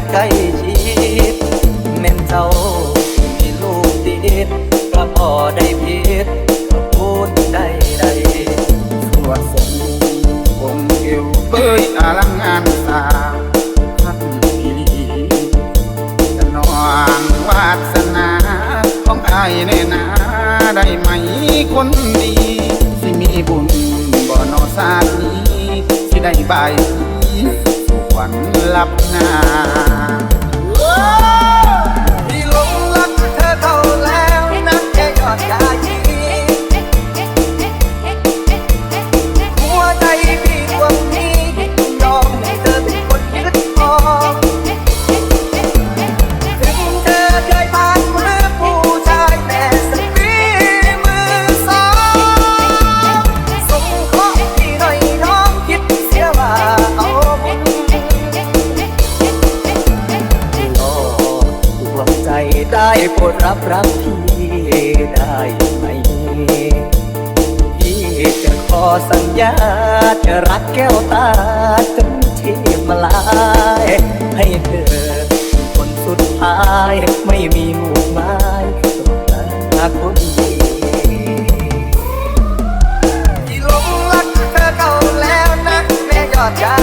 ากใกล้ชิดแม่นเจ้ามีลูกติดก็พอได้ผิดก็พูดได้ได้สวดทรงองค์เอวเบยอลังงานสาพักดีจะนองวาสนาของอายแน่นาได้ไหมคนดีสิมีบุญบ่นอสาตินี้สิได้บาย วันลับหน้า รดรักพี่ได้ไหม พี่จะขอสัญญา จะรักแก้วตาจนชีพมาลาย ให้เธอคนสุดท้ายไม่มีหมู่ไม้ตรงหน้าคนดีที่หลงรักเธอเข้าแล้วนะแม่ยอดยา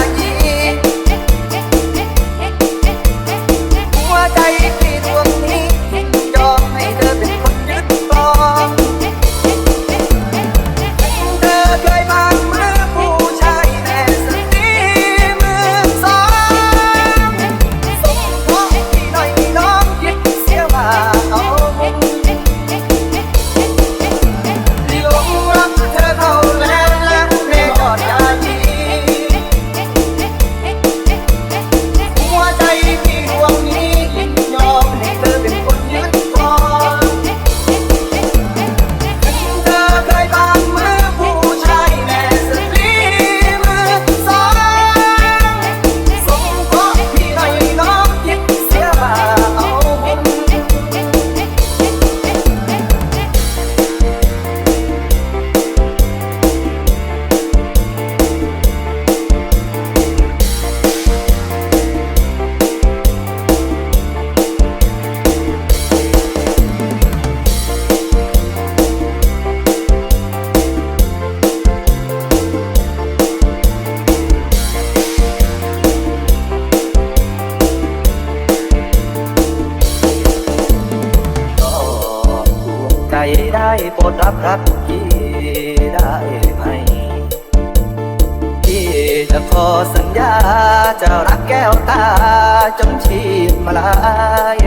ได้โปรดรับรักพี่ได้ไหม พี่จะขอสัญญาจะรักแก้วตาจนชีพมาลาย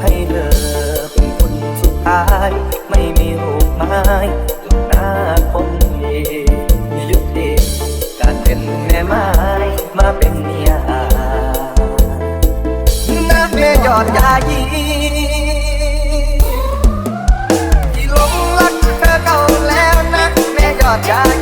ให้เธอเป็นคนสุดท้าย ไม่มีรูปไม้ตรงหน้าคนดียุติการเป็นแม่ไม้มาเป็นเมียนักเมยอดยายี time.